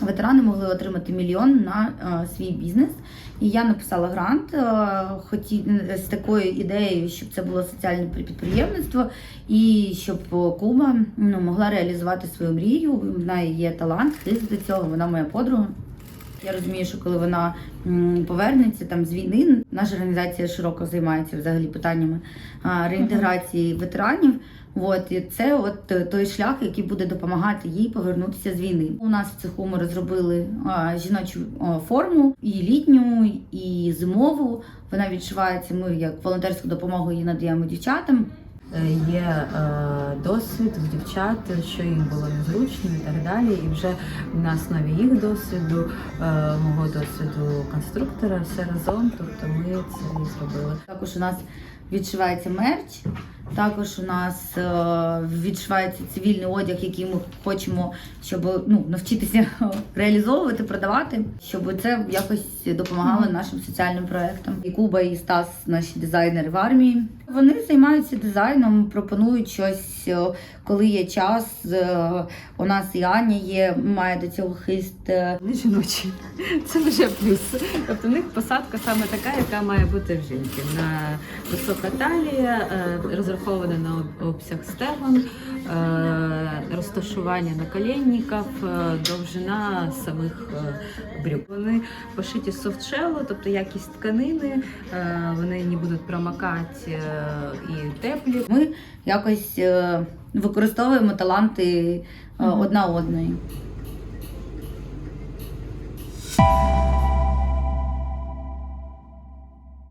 ветерани могли отримати мільйон на е, свій бізнес. І я написала грант е, хоті, з такою ідеєю, щоб це було соціальне підприємництво, і щоб е, Куба ну, могла реалізувати свою мрію. В неї є талант, хист до цього. Вона моя подруга. Я розумію, що коли вона повернеться там з війни, наша організація широко займається взагалі питаннями реінтеграції ветеранів. От і це от е, той шлях, який буде допомагати їй повернутися з війни. У нас в цеху ми розробили а, жіночу а, форму і літню, і зимову. Вона відшивається. Ми як волонтерську допомогу її надаємо дівчатам. Є е, досвід у дівчат, що їм було незручно і так далі. І вже на основі їх досвіду, е, мого досвіду конструктора, все разом, тобто ми це і зробили. Також у нас відшивається мерч. Також у нас е, відшивається цивільний одяг, який ми хочемо, щоб ну, навчитися реалізовувати, продавати, щоб це якось допомагало нашим соціальним проектам. І Куба, і Стас, наші дизайнери в армії. Вони займаються дизайном, пропонують щось, е, коли є час. Е, У нас і Аня є, має до цього хист. Вони жіночі, це вже плюс. Тобто в них посадка саме така, яка має бути в жінки. На висока талія, е, розраховане на обсяг стегон, е, розташування наколінників, е, довжина самих е, брюк. Вони пошиті софтшелу, тобто якість тканини, вони не будуть промокати і теплі. Ми якось використовуємо таланти одна одної.